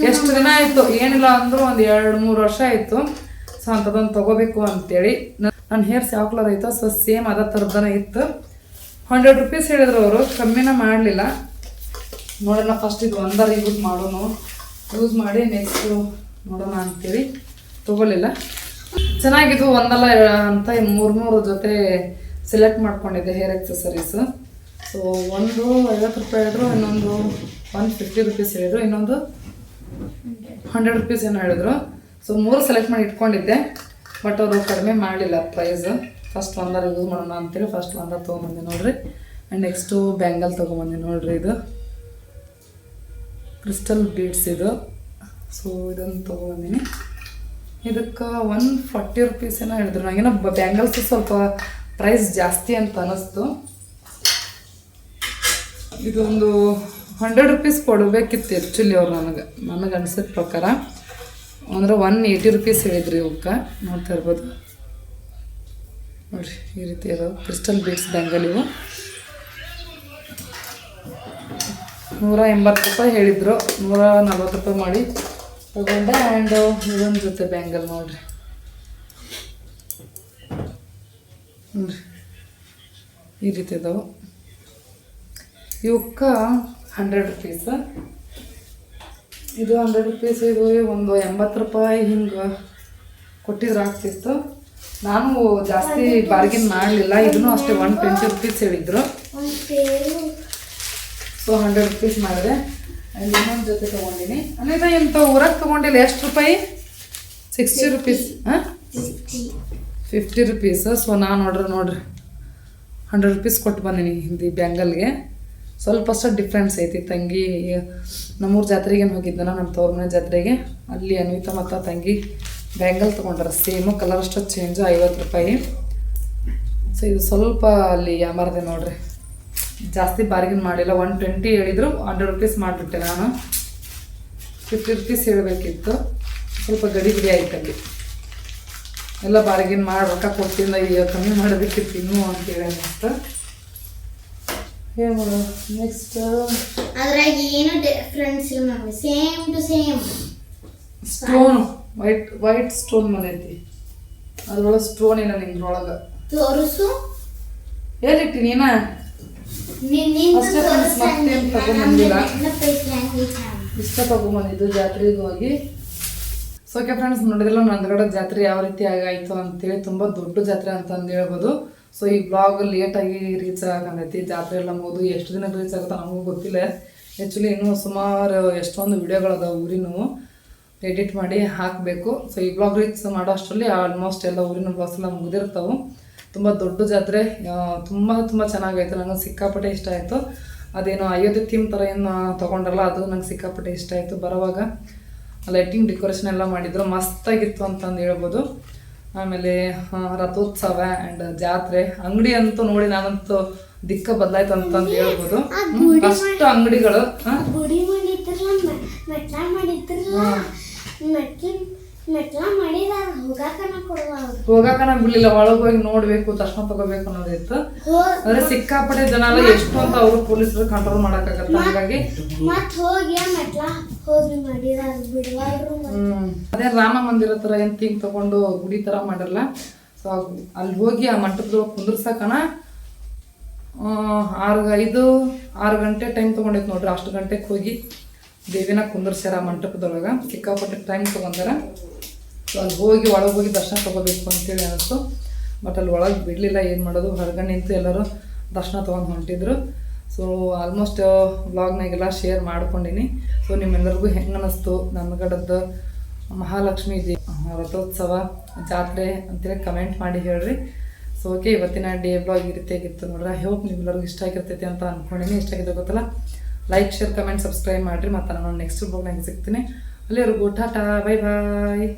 Speaker 2: ಎಷ್ಟು ದಿನ ಆಯಿತು? ಏನಿಲ್ಲ ಅಂದರೂ ಒಂದು ಎರಡು ಮೂರು ವರ್ಷ ಆಯಿತು. ಸೊ ಅಂಥದ್ದೊಂದು ತಗೋಬೇಕು ಅಂತೇಳಿ. ನನ್ನ ಹೇರ್ಸ್ ಯಾವ ಕಲರ್ ಐತೋ ಸೊ ಸೇಮ್ ಅದೇ ಥರದ್ದನೇ ಇತ್ತು. ಹಂಡ್ರೆಡ್ ರುಪೀಸ್ ಹೇಳಿದ್ರು ಅವರು ಕಮ್ಮಿನ ಮಾಡಲಿಲ್ಲ. ನೋಡೋಣ ಫಸ್ಟ್ ಇದು ಒಂದರ ಯೂಸ್ ಮಾಡೋಣ. ಯೂಸ್ ಮಾಡಿ ನೆಕ್ಸ್ಟು ನೋಡೋಣ ಅಂತೇಳಿ. ತೊಗೊಲಿಲ್ಲ ಚೆನ್ನಾಗಿದ್ದು ಒಂದಲ್ಲ ಅಂತ ಮೂರು ಮೂರು ಜೊತೆ ಸೆಲೆಕ್ಟ್ ಮಾಡ್ಕೊಂಡಿದ್ದೆ ಹೇರ್ ಎಕ್ಸಸರೀಸ್ ಸೊ ಒಂದು ಐವತ್ತು ರೂಪಾಯಿ ಆದರೂ ಇನ್ನೊಂದು ಒನ್ ಫಿಫ್ಟಿ ರುಪೀಸ್ ಹೇಳಿದ್ರು, ಇನ್ನೊಂದು ಹಂಡ್ರೆಡ್ ರುಪೀಸ್ ಏನೋ ಹೇಳಿದ್ರು. ಸೊ ಮೂರು ಸೆಲೆಕ್ಟ್ ಮಾಡಿ ಇಟ್ಕೊಂಡಿದ್ದೆ ಬಟ್ ಅವರು ಕಡಿಮೆ ಮಾಡಲಿಲ್ಲ ಪ್ರೈಸ್ ಫಸ್ಟ್ ಒಂದಾರ ಯೂಸ್ ಮಾಡೋಣ ಅಂತೇಳಿ ಫಸ್ಟ್ ಒಂದಾರ ತೊಗೊಂಬಂದೆ ನೋಡ್ರಿ. ಆ್ಯಂಡ್ ನೆಕ್ಸ್ಟು ಬ್ಯಾಂಗಲ್ ತೊಗೊಂಬಂದೆ ನೋಡ್ರಿ ಇದು. ಕ್ರಿಸ್ಟಲ್ ಬೀಡ್ಸ್ ಇದು. ಸೊ ಇದನ್ನು ತೊಗೊಂಬಂದಿನಿ. ಇದಕ್ಕೆ ಒನ್ ಫಾರ್ಟಿ ರುಪೀಸ್ ಏನೋ ಹೇಳಿದ್ರು. ನನಗೇನೋ ಬ್ಯಾಂಗಲ್ಸ್ ಸ್ವಲ್ಪ ಪ್ರೈಸ್ ಜಾಸ್ತಿ ಅಂತ ಅನ್ನಿಸ್ತು ಇದೊಂದು ಹಂಡ್ರೆಡ್ ರುಪೀಸ್ ಕೊಡಬೇಕಿತ್ತು ಆ್ಯಕ್ಚುಲಿ ಅವ್ರು ನನಗೆ. ನನಗೆ ಅನ್ಸಿದ ಪ್ರಕಾರ ಅಂದ್ರೆ ಒನ್ ಏಯ್ಟಿ ರುಪೀಸ್ ಹೇಳಿದ್ರಿ ಇವಕ್ಕೆ ನೋಡ್ತಾ ಇರ್ಬೋದು. ನೋಡ್ರಿ, ಈ ರೀತಿ ಅದಾವೆ. ಕ್ರಿಸ್ಟಲ್ ಬೀಡ್ಸ್ ಬ್ಯಾಂಗಲ್ ಇವು. ನೂರ ಎಂಬತ್ತು ರೂಪಾಯಿ ಹೇಳಿದ್ರು. ನೂರ ನಲ್ವತ್ತು ರೂಪಾಯಿ ಮಾಡಿ ತಗೊಂಡೆ ಆ್ಯಂಡ್ ಇದೊಂದು ಜೊತೆ ಬ್ಯಾಂಗಲ್ ನೋಡ್ರಿ. ನೋಡ್ರಿ, ಈ ರೀತಿ ಇದಾವೆ ಇವಕ್ಕೆ ಹಂಡ್ರೆಡ್ ರುಪೀಸ್. ಇದು ಹಂಡ್ರೆಡ್ ರುಪೀಸ್ ಇದು ಒಂದು ಎಂಬತ್ತು ರೂಪಾಯಿ ಹಿಂಗೆ ಕೊಟ್ಟಿದ್ರೆ ಆಗ್ತಿತ್ತು. ನಾನು ಜಾಸ್ತಿ ಬಾರ್ಗಿನ್ ಮಾಡಲಿಲ್ಲ. ಇದನ್ನು ಅಷ್ಟೇ ಒನ್ ಟ್ವೆಂಟಿ ರುಪೀಸ್ ಹೇಳಿದ್ರು. ಸೊ ಹಂಡ್ರೆಡ್ ರುಪೀಸ್ ಮಾಡಿದೆ. ಇನ್ನೊಂದು ಜೊತೆ ತೊಗೊಂಡಿನಿ. ಅಲ್ಲಿಂದ ಎಂತ ಊರಾಗ ತೊಗೊಂಡಿಲ್ಲ. ಎಷ್ಟು ರೂಪಾಯಿ? ಸಿಕ್ಸ್ಟಿ ರುಪೀಸ್ ಹಾಂ? ಫಿಫ್ಟಿ ರುಪೀಸ್ ಸೊ ನಾನು ನೋಡ್ರಿ ನೋಡ್ರಿ. ಹಂಡ್ರೆಡ್ ರುಪೀಸ್ ಕೊಟ್ಟು ಬಂದೀನಿ ಹಿಂದಿ ಬ್ಯಾಂಗಲ್ಗೆ ಸ್ವಲ್ಪ ಅಷ್ಟು ಡಿಫ್ರೆನ್ಸ್ ಐತಿ. ತಂಗಿ, ನಮ್ಮೂರ ಜಾತ್ರೆಗೆ ಹೋಗಿದ್ದೆ ನಮ್ಮ ತವ್ರ ಜಾತ್ರೆಗೆ, ಅಲ್ಲಿ ಅನ್ವಿತಾ ಮತ್ತು ತಂಗಿ ಬ್ಯಾಂಗಲ್ ತೊಗೊಂಡ್ರೆ. ಸೇಮು ಕಲರ್ ಅಷ್ಟು ಚೇಂಜು ಐವತ್ತು ರೂಪಾಯಿ. ಸೊ ಇದು ಸ್ವಲ್ಪ ಅಲ್ಲಿ ಯಾಮಾರದೆ ನೋಡ್ರಿ. ಜಾಸ್ತಿ ಬಾರ್ಗಿನ್ ಮಾಡಿಲ್ಲ. ಒನ್ ಟ್ವೆಂಟಿ ಹೇಳಿದ್ರು ಹಂಡ್ರೆಡ್ ರುಪೀಸ್ ಮಾಡಿಬಿಟ್ಟೆ ನಾನು. ಫಿಫ್ಟಿ ರುಪೀಸ್ ಹೇಳಬೇಕಿತ್ತು. ಸ್ವಲ್ಪ ಗಡಿ ಬಿಡಿ ಆಯ್ತು ಅಲ್ಲಿ. ಎಲ್ಲ ಬಾರ್ಗಿನ್ ಮಾಡಿ ರೊಕ್ಕ ಕೊಡ್ತೀನಿ ಈಗ ಕಮ್ಮಿ ಮಾಡಬೇಕಿತ್ತು ಅಂತ ಅಂತೇಳಿ ಅನ್ನಿಸ್ತು ಏನು ನೆಕ್ಸ್ಟ್
Speaker 3: ಅದ್ರಾಗ ಏನು ಡಿಫ್ರೆನ್ಸ್ ಇಲ್ಲ ma'am same to same
Speaker 2: stone white white stone ಬಂದೈತಿ ಅದ್ರೊಳಗೆ ಸ್ಟೋನ್ ಇಲ್ಲ ನಿಮ್ದ್ರೊಳಗೆ.
Speaker 3: ತೋರಿಸು.
Speaker 2: ಹೇಳಿಟ್ಟಿ ನೀನ? ಅಷ್ಟೇ friends, ಮತ್ತೇನ್ ತಗೊಂಬಂದಿಲ್ಲ. ಇಷ್ಟ ತಗೊಂಬಂದಿದ್ದು ಜಾತ್ರೆಗೆ ಹೋಗಿ. ಸೊ ಓಕೆ ಫ್ರೆಂಡ್ಸ್ ನೋಡಿದ್ರಲ್ಲ ನಂದಗಡ ಜಾತ್ರೆ ಯಾವ ರೀತಿ ಆಗಾಯ್ತು ಅಂತೇಳಿ ತುಂಬ ದೊಡ್ಡ ಜಾತ್ರೆ ಅಂತಂದು ಹೇಳ್ಬೋದು. ಸೊ ಈ ಬ್ಲಾಗ್ ಲೇಟಾಗಿ ರೀಚ್ ಆಗಂಗೈತಿ ಜಾತ್ರೆ ಎಲ್ಲ ಮುಗಿದು ಎಷ್ಟು ದಿನ ರೀಚ್ ಆಗುತ್ತೆ ನಮಗೂ ಗೊತ್ತಿಲ್ಲ. ಆ್ಯಕ್ಚುಲಿ ಇನ್ನೂ ಸುಮಾರು ಎಷ್ಟೊಂದು ವಿಡಿಯೋಗಳದಾವ ಊರಿನೂ. ಎಡಿಟ್ ಮಾಡಿ ಹಾಕಬೇಕು. ಸೊ ಈ ಬ್ಲಾಗ್ ರೀಚ್ ಮಾಡೋ ಅಷ್ಟರಲ್ಲಿ ಆಲ್ಮೋಸ್ಟ್ ಎಲ್ಲ ಊರಿನ ಬ್ಲಾಗ್ಸ್ ಎಲ್ಲ ಮುಗಿದಿರ್ತಾವೆ. ತುಂಬ ದೊಡ್ಡ ಜಾತ್ರೆ. ತುಂಬ ತುಂಬ ಚೆನ್ನಾಗೈತೆ. ನನಗೆ ಸಿಕ್ಕಾಪಟ್ಟೆ ಇಷ್ಟ ಆಯಿತು. ಅದೇನೋ ಅಯೋಧ್ಯೆ ಥೀಮ್ ಥರ ಏನು ತೊಗೊಂಡ್ರಲ್ಲ, ಅದು ನಂಗೆ ಸಿಕ್ಕಾಪಟ್ಟೆ ಇಷ್ಟ ಆಯಿತು ಬರೋವಾಗ. ಲೈಟಿಂಗ್ ಡೆಕೋರೇಷನ್ ಎಲ್ಲ ಮಾಡಿದ್ರು. ಮಸ್ತಾಗಿತ್ತು ಅಂತಂದು ಹೇಳ್ಬೋದು. ಆಮೇಲೆ ರಥೋತ್ಸವ ಆ್ಯಂಡ್ ಜಾತ್ರೆ ಅಂಗಡಿ ಅಂತೂ ನೋಡಿ ನಾನಂತೂ ದಿಕ್ಕ ಬದಲಾಯ್ತು ಅಂತಂದು ಹೇಳ್ಬೋದು ಅಷ್ಟು ಅಂಗಡಿಗಳು
Speaker 3: ಹೋಗಾಕನ
Speaker 2: ಬಿಡ್ಲಿಲ್ಲ ಒಳಗೆ ಹೋಗಿ ನೋಡ್ಬೇಕು ತಕ್ಷಣ ತಗೋಬೇಕು ಅನ್ನೋದಿತ್ತು. ಅಂದ್ರೆ ಸಿಕ್ಕಾಪಟ್ಟೆ ಜನ ಎಲ್ಲ ಎಷ್ಟು ಅಂತ ಅವರು ಪೊಲೀಸರು ಕಂಟ್ರೋಲ್ ಮಾಡಕ್ಕಾಗತ್ತ ಹಾಗಾಗಿ. ಅದೇ ರಾಮ ಮಂದಿರ ತರ ಏನ್ ತಿಂಗ್ ತಗೊಂಡು ಗುಡಿ ತರ ಮಾಡಿರಲ್ಲ ಸೊ ಅಲ್ಲಿ ಹೋಗಿ ಆ ಮಂಟಪದೊಳಗೆ ಕುಂದ್ರಸಕನ ಆರು ಐದು ಆರು ಗಂಟೆ ಟೈಮ್ ತೊಗೊಂಡೈತೆ ನೋಡ್ರಿ. ಅಷ್ಟು ಗಂಟೆಗೆ ಹೋಗಿ ದೇವಿನ ಕುಂದರ್ಸ್ಯಾರ ಮಂಟಪದೊಳಗೆ. ಸಿಕ್ಕಾಪಟ್ಟೆ ಟೈಮ್ ತೊಗೊಂಡಾರ. ಸೊ ಅಲ್ಲಿ ಹೋಗಿ ಒಳಗೆ ಹೋಗಿ ದರ್ಶನ ತೊಗೋಬೇಕು ಅಂತೇಳಿ ಅನಿಸ್ತು. ಬಟ್ ಅಲ್ಲಿ ಒಳಗೆ ಬಿಡಲಿಲ್ಲ, ಏನು ಮಾಡೋದು? ಹೊರಗಡೆ ನಿಂತು ಎಲ್ಲರೂ ದರ್ಶನ ತೊಗೊಂಡು ಹೊಂಟಿದ್ರು. ಸೊ ಆಲ್ಮೋಸ್ಟ್ ಬ್ಲಾಗ್ನಾಗೆಲ್ಲ ಶೇರ್ ಮಾಡ್ಕೊಂಡಿನಿ. ಸೊ ನಿಮ್ಮೆಲ್ಲರಿಗೂ ಹೆಂಗೆ ಅನ್ನಿಸ್ತು ನನ್ನಗಡದ್ದು ಮಹಾಲಕ್ಷ್ಮಿ ದೇ ರಥೋತ್ಸವ ಜಾತ್ರೆ ಅಂತೇಳಿ ಕಮೆಂಟ್ ಮಾಡಿ ಹೇಳ್ರಿ. ಸೊ ಓಕೆ ಇವತ್ತಿನ ಡೇ ಬ್ಲಾಗ್ ಈ ರೀತಿಯಾಗಿತ್ತು ನೋಡ್ರಿ. ಐ ಹೋಪ್ ನಿಮ್ಮೆಲ್ಲರಿಗೂ ಇಷ್ಟ ಆಗಿರ್ತೈತಿ ಅಂತ ಅಂದ್ಕೊಂಡಿನಿ ಇಷ್ಟ ಆಗಿದೆ ಗೊತ್ತಲ್ಲ? ಲೈಕ್ ಶೇರ್ ಕಮೆಂಟ್ ಸಬ್ಸ್ಕ್ರೈಬ್ ಮಾಡಿರಿ. ಮತ್ತು ನಾನು ನೆಕ್ಸ್ಟ್ ಬ್ಲಾಗ್ನಾಗ ಸಿಗ್ತೀನಿ. ಅಲ್ಲಿವರೆಗೂ ಟಾಟಾ ಬೈ ಬಾಯ್